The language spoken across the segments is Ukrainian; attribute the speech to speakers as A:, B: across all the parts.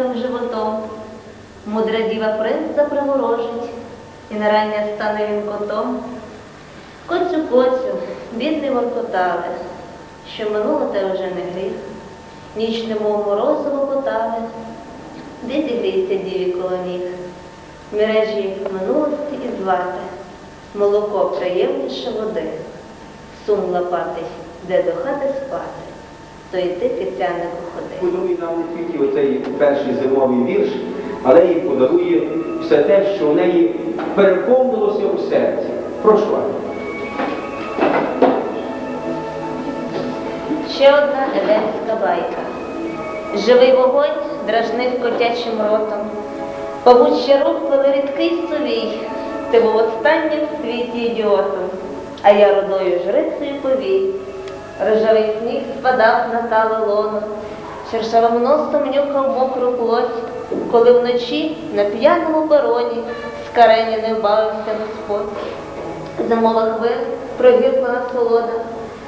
A: місто животом. Мудра діва принца приворожить, і на рання стане він котом. Коцю, коцю, бідний воркотали, що минуло те вже не гріх. Ніч немов морозиво котали, де зігрійся діві коло ніг. Мережі минулості і звати, молоко приємніше води, сум лопатий, де до хати спати, то йти кицянику ходи.
B: Подарує нам не тільки оцей перший зимовий вірш, але й подарує все те, що в неї переповнилося у серці. Прошу вас.
A: Ще одна едемська байка. Живий вогонь дражнив котячим ротом. Павучий рух плели рідкий совій, ти був останнім в світі ідіотом, а я родою жрицею повій. Рожевий сніг спадав на тале лоно, шершавим носом нюхав мокру плоть, коли вночі на п'яному пероні з карені не вбавився Господь. Зимова хвиль, прогіркла насолода,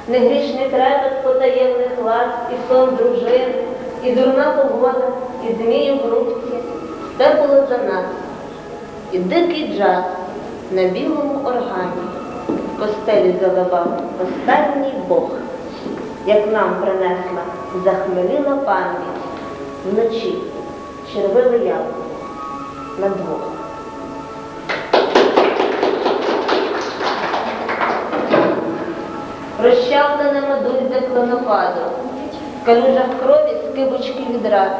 A: негрішний трепет потаємних глаз, і сон дружини, і дурна погода, і змію в рубці. Все було за нас. І дикий джаз на білому органі в постелі заливав останній Бог, як нам принесла захмеліла пам'ять вночі червиве яблуко на двох. Розчавлене медузя клонопаду, в калюжах крові скибочки відрад,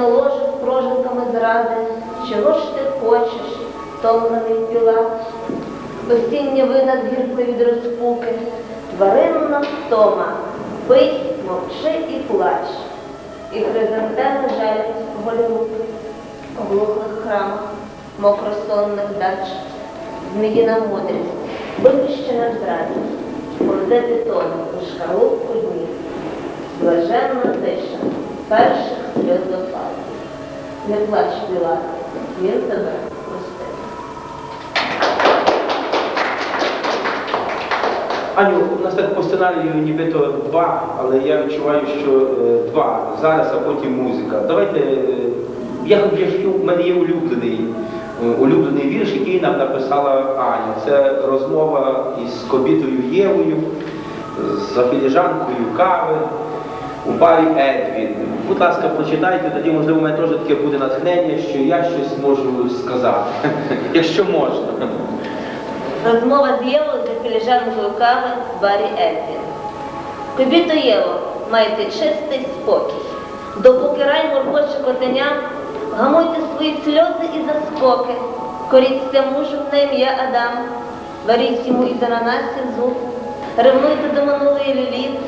A: ложе з прожинками зради, чого ж ти хочеш, томлений піла, осіння вина згіркли від розпуки, тваринна втома, пий, мовчи і плач, і хризантеми жалять голі руки, в глухих храмах, мокросонних дач, зміїна мудрість, випущена в зраді, бетоном у шкарлупку днів, блаженна тиша перших сльозопадів. Не плач, Пілат, він тебе
B: Аню, у нас так по сценарію нібито два, але я відчуваю, що е, два зараз, а потім музика. Давайте. е, Я ж у мене є улюблений, е, улюблений вірш, який нам написала Аня. Це розмова із кобітою Євою, за філіжанкою кави у барі Едвін. Будь ласка, прочитайте, тоді, можливо, у мене теж таке буде натхнення, що я щось можу сказати, якщо можна.
A: Розмова з Євою за філіжанкою кави в барі Ельфін. Кобіто Єво, майте чистий спокій. Допоки рай моркоче котеня, гамуйте свої сльози і заскоки, коріться мужу на ім'я Адам, варіть йому із ананасів зуб, ревнуйте до минулої ліліт,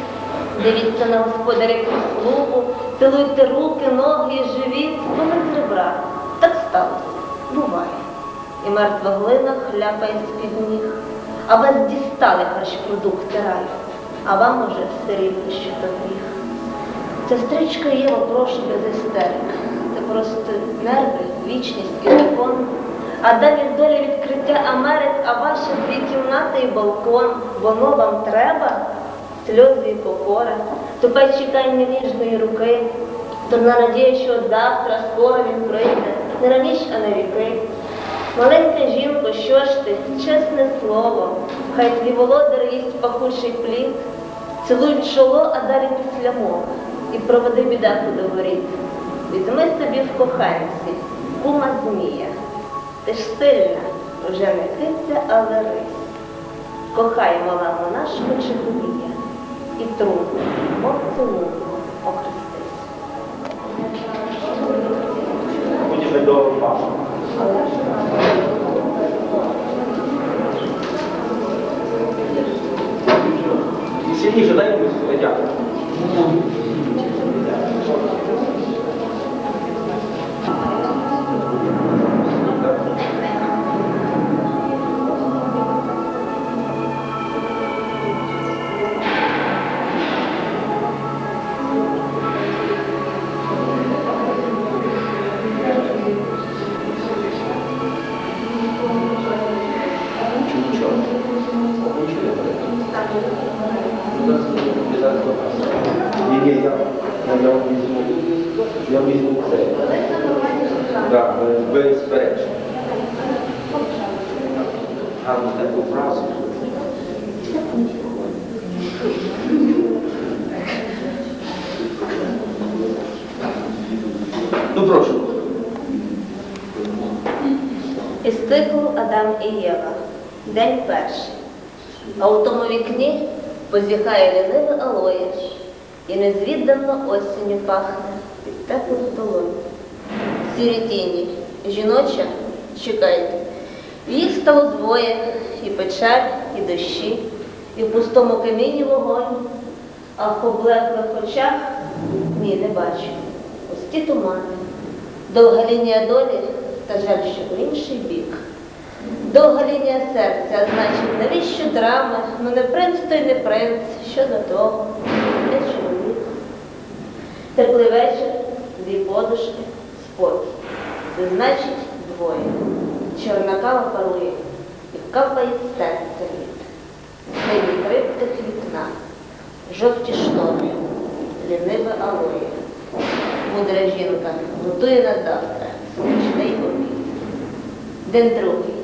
A: дивіться на господаря прислугу, цілуйте руки, ноги, живіт, бо ми з. Так сталося, і мертва глина хляпає з-під ніг. А вас дістали харчпродукти раю, а вам уже все рівно, що то гріх. Сестричка Єва, прошу без істерик. Це просто нерви, вічність і закон. А далі доля відкриття Америк, а ваші дві кімнати і балкон. Воно вам треба, сльози і покора, тупе чекання ніжної руки, дурна надія, що завтра скоро він прийде, не раніше, а на віки. Маленька жінко, що ж ти, чесне слово, хай твій володар їсть пахучий плід, цілуй чоло, а далі після мови, і проведи бідаку до воріт. Візьми собі в коханці, кума змія. Ти ж сильна, вже не киця, але рись. Кохай мала монашку Чеховія, і трудно, мов цілунку, охрестись.
B: Будемо до 身体是咱用的最紧。Ні, я я візьму. Я візьму це. Ну, так, безперечно. Гарно таку фразу. Ну прошу.
A: Істигли типу Адам і Єва. День перший. А у тому вікні позіхає ліниве алоє і незвіддано осінню пахне від теплих долонь. Сірі тіні, жіноча, чекайте, їх стало двоє, і печаль, і дощі, і в пустому камінні вогонь, а в поблеклих очах ні, не бачу. Пусті тумани, довга лінія долі, та жаль, що в інший бік. Довга лінія серця, значить, навіщо драми? Ну не принц, то й не принц, що до того. Теплий вечір, дві подушки, спокій. Це значить двоє. Чорна кава парує і капає з серця лід. Синій триптих вікна, жовті штори, ліниве алоє. Мудра жінка готує на завтра смачний обід. День другий.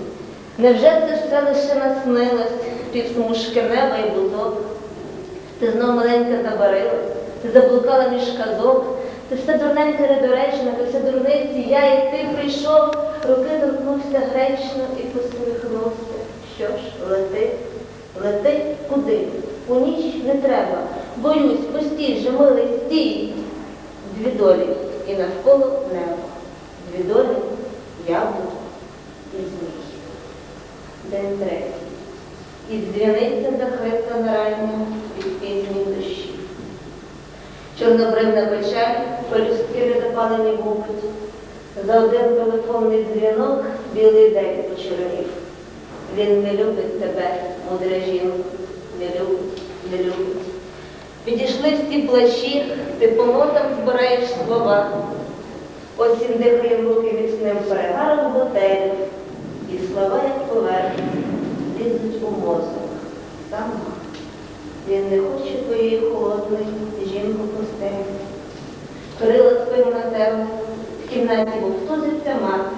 A: Невже це все лише наснилось, півсмужки неба і бузок? Ти знов маленька забарилась, ти заблукала між казок, ти все дурненька недоречна, ти все дурниці, я і ти прийшов, руки торкнувся гречно і посміхнувся. Що ж, лети, лети куди? У ніч не треба. Боюсь, постій же, милий, стій. Дві долі і навколо небо. Дві долі яблуко і змій. День третій. І дзвіниця захриплена рання. Чорнобривна печаль, полюстки незапалені губить. За один телефонний дзвінок білий день почернів. Він не любить тебе, мудра жінка, не любить, не любить. Підійшли всі плащі, ти по нотам збираєш слова. Осінь дихає в руки міцним перегаром готелю, і слова, як поверхні, лізуть у мозок. Сама. Він не хоче твоєї холодної жінку постелі. Крила спину на тебе, в кімнаті вовтузиться мати.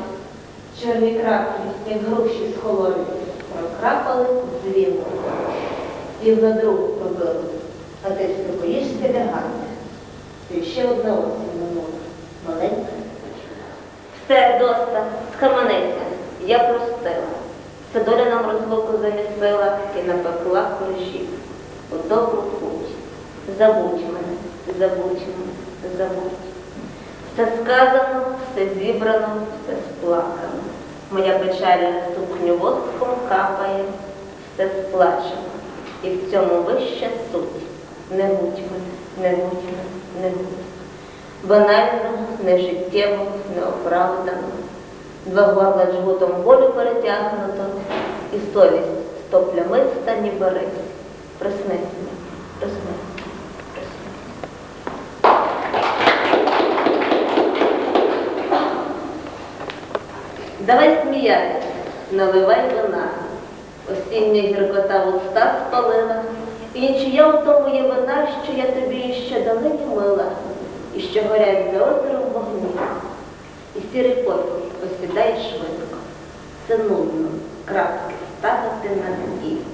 A: Чорні краплі, як груші з холоді, прокрапали дзвінку. Пів на другу пробили, а ти все боїшся лягати. Ти ще одна осінь минула, маленька. Все, доста, схаменися, я простила. Це доля нам розлуку замісила і напекла коржів. У добру путь. Забудь мене, забудь мене, забудь. Все сказано, все зібрано, все сплакано. Моя печальна сукню воском капає, все сплачено. І в цьому вища суть. Не будь мене, не будь мене, не будь. Банально, нежиттєво, неоправдано. Два горла жгутом волю перетягнуто, і совість сто плямиста ніби рис. Проснись, мій, проснись, проснись. Давай сміятись, наливай вина. Осіння гіркота в уста спалила, і нічия у тому є вина, що я тобі ще далеко мила, і що горять за озером вогні. І сірий потік осідає швидко. Це нудно, крапки ставити на «і».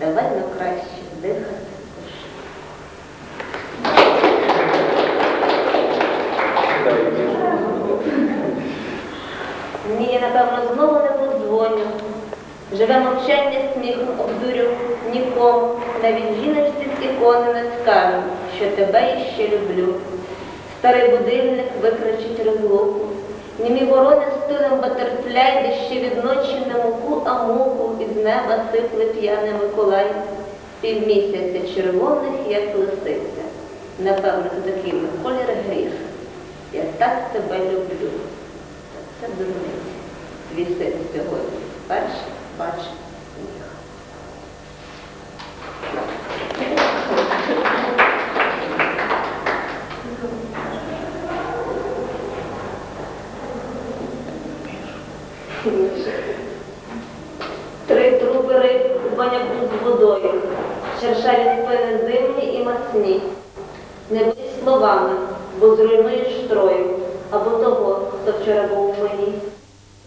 A: Давай ну краще дихати. Ні, я напевно знову не подзвоню. Живе мовчання сміхом обдурю нікому, навіть жіночці з ікони не скажу, що тебе іще люблю. Старий будильник викричить розлуку. Німі ворони стилем батерфляй, де ще від ночі на муку, а муку із неба сипле п'яний Миколай. Півмісяця червоних, як лисиця. Напевно, за такими колір гріх. Я так тебе люблю. Це дурниця. Син сьогодні вперше бачить сніг. Три труби риб у баняку з водою, шершаві спини зимні і масні. Не будь словами, бо зруйнуєш строю, або то вчора був у мені.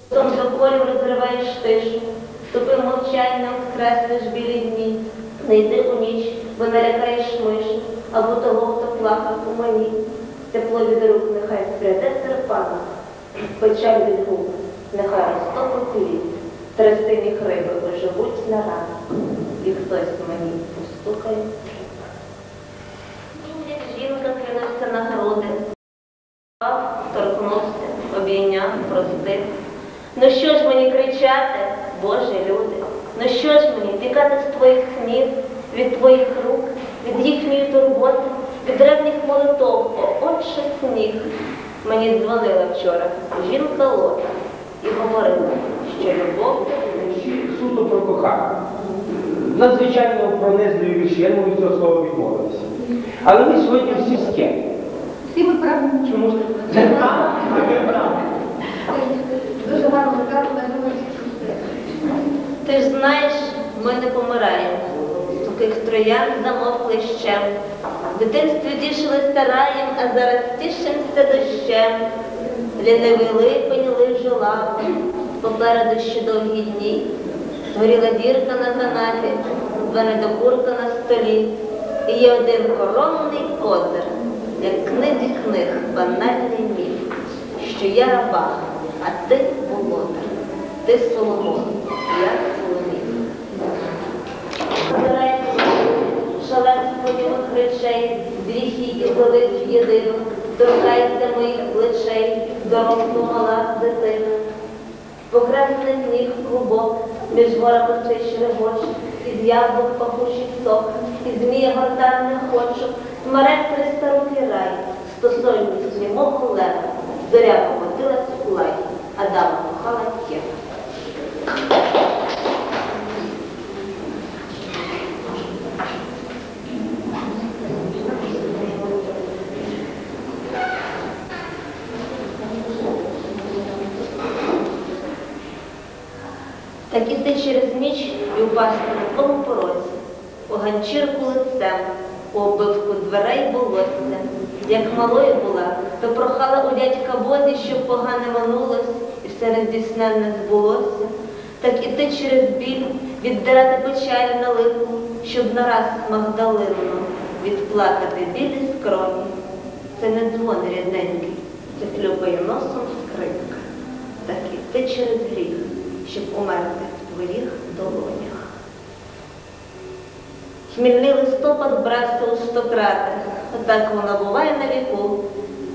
A: Том до полю розриваєш тишу, тупим мовчанням скреслиш білі дні. Не йди у ніч, бо налякаєш мишу, або того, хто плакав у мені. Тепло від рук нехай спряде серпана, печаль від губ, нехай розтопить лід. Тростині хриби оживуть на ран, і хтось мені постукає. Як жінка кинувся на груди, торкнувся, обійняв, простив. Ну що ж мені кричати, Боже люди? Ну що ж мені тікати з твоїх снів, від твоїх рук, від їхньої турботи, від древніх молитов, о, отче сніг. Мені дзвонила вчора жінка Лота і говорила, що любов
B: Суто про кохання. Надзвичайно пронизливі вірші, я не можу від цього слова відмовитися. Але ми сьогодні всі скептики.
C: Всі ми правильно.
B: Чому ж
C: Це правда. Дуже гарно ньому
A: Ти ж знаєш, ми не помираємо. Сухих троян замовкли щем. В дитинстві тішилися раєм, а зараз тішимося дощем. Липень лижу лапи, попереду ще довгі дні. Горіла дірка на канапі, два недокурка на столі. І є один коронний козир, як книзі книг, банальний міф, що я раба, а ти володар. Ти Соломон, я Соломій. Збирається шален сподівих речей, гріхи і зловив єдину, торкайся моїх плечей, дорослу дитина. Покресний ніг клубок, між горами цей шерегоч, із яблук пахучих сок, із змія горта не хочу, смерек Христа руки рай, стосойність мого лева, зоря покотилась у лай, Адама кохала Єва. Так іти через ніч і упасти на тому порозі, у ганчірку лицем, у оббивку дверей волосся. Як малою була, то прохала у дядька Бозі, щоб погане минулось, і все нездійсненне збулося. Так іти через біль, віддирати печаль на липу, щоб нараз Магдалину відплакати білі скроні. Це не дзвон рідненький, це хлюпає носом скрипка. Так іти через гріх, щоб умерти в твоїх долонях. Хмільний листопад брався у стократи, отак вона буває на віку.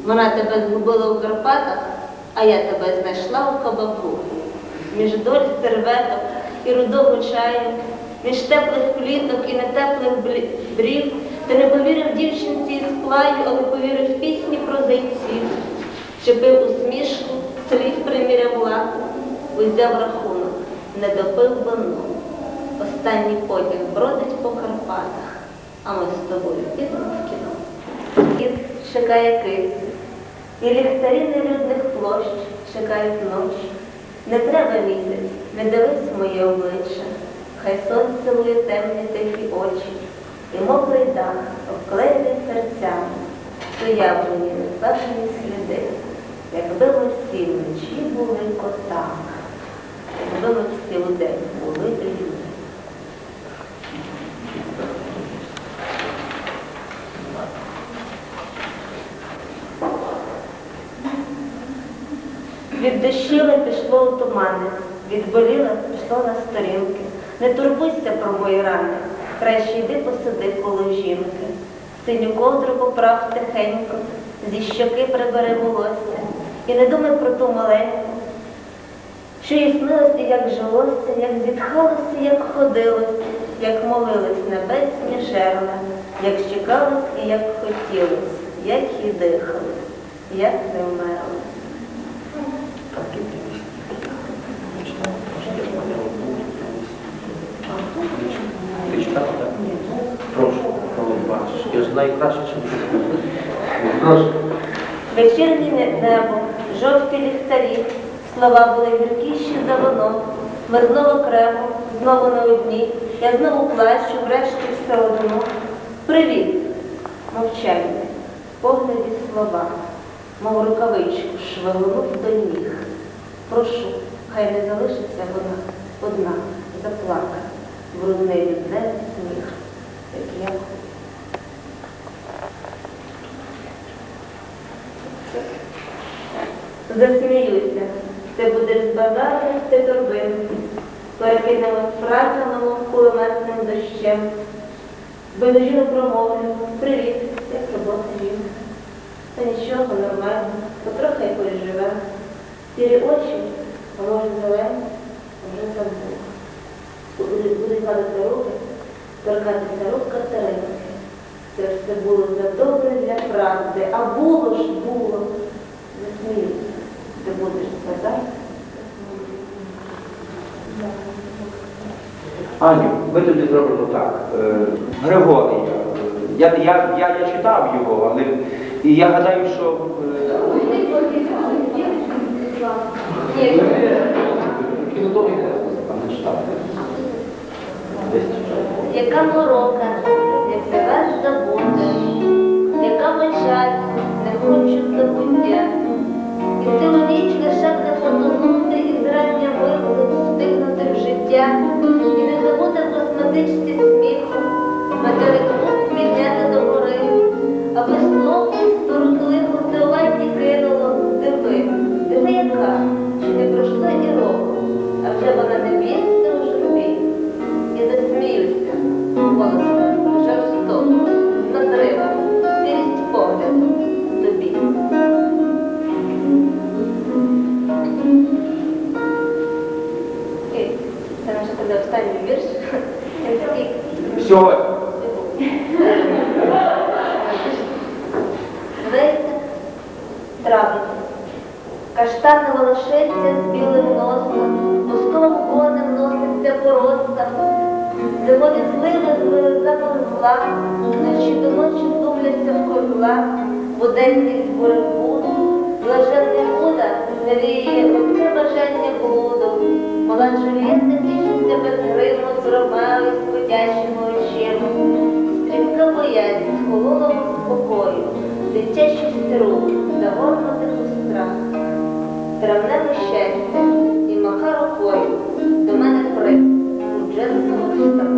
A: Вона тебе згубила у Карпатах, а я тебе знайшла у кабаку. Між доль серветок і рудого чаю, між теплих пліток і нетеплих брів, ти не повірив дівчинці із плаю, але повірив пісні про зайців. Щепив усмішку, слів приміряв лаку, узяв рахунок, не допив вино. Останній потяг бродить по Карпатах, а ми з тобою підемо в кіно. Кіт чекає киці, і ліхтарі нелюдних площ чекають ночі. Не треба місяць, не дивись моє обличчя, хай сон цілує темні тихі очі, і мокрий дах обклеєний серцями, стояв мені незбажані сліди, якби ми всі вночі були котами, ми всі удень були людьми. Від дощили пішло у тумани, від боліла пішло на сторінки. Не турбуйся про мої рани, краще йди посиди коло жінки. Синю ковдру поправ тихенько, зі щоки прибери волосся. І не думай про ту маленьку, що їй снилося, як жилося, як зітхалося, як ходилося, як молились небесні жерла, як чекалось і як хотілось, як і дихали, як не вмерли.
B: Прошу, коли. Я ж знаю краще, чим. Прошу.
A: Вечірнє небо, жовті ліхтарі, слова були гіркіші за воно. Ми окремо, знову на одній. Я знову плачу, врешті все одно. Привіт, мовчання, погляді слова. мов рукавичку, швагнув до ніг. Прошу, хай не залишиться вона одна, заплака, брудний від неї сміх, як я. Засміюся, ти будеш збагати ти торбинки, перекинемо мов кулеметним дощем. Бедожіно промовлю, привіт, як робота жінка. Та нічого, нормально, потрохи й переживе. Сірі очі, а може зелені, вже забула. Будуть гладити руки, торкатися рук Катеринки. Це все було задобре для правди, а було ж було. Засміюся, ти будеш згадати.
B: Аню, ми тоді зробимо так. Е, Григорія. е, Я, я, я, я читав його, але і я гадаю, що. е.
A: Яка морока, як себе забути, яка печаль, не хочу забуття. Цілу ніч лише і зрання виходу встигнути в життя, і не забути в косметичці сміху, метелик вуст підняти до гори, аби знов торкливо зливи злили запах зла, вночі до ночі дубляться в котлах, буденність буревуд, блаженний Буда навіє оце бажання блуду. Мала Джульєта тішиться без гриму з Ромео з котячими очима. Стрімка боязнь холодного спокою, дитячість рук, загорнутих у страх. Травневе щастя і маха рукою, 别的色都不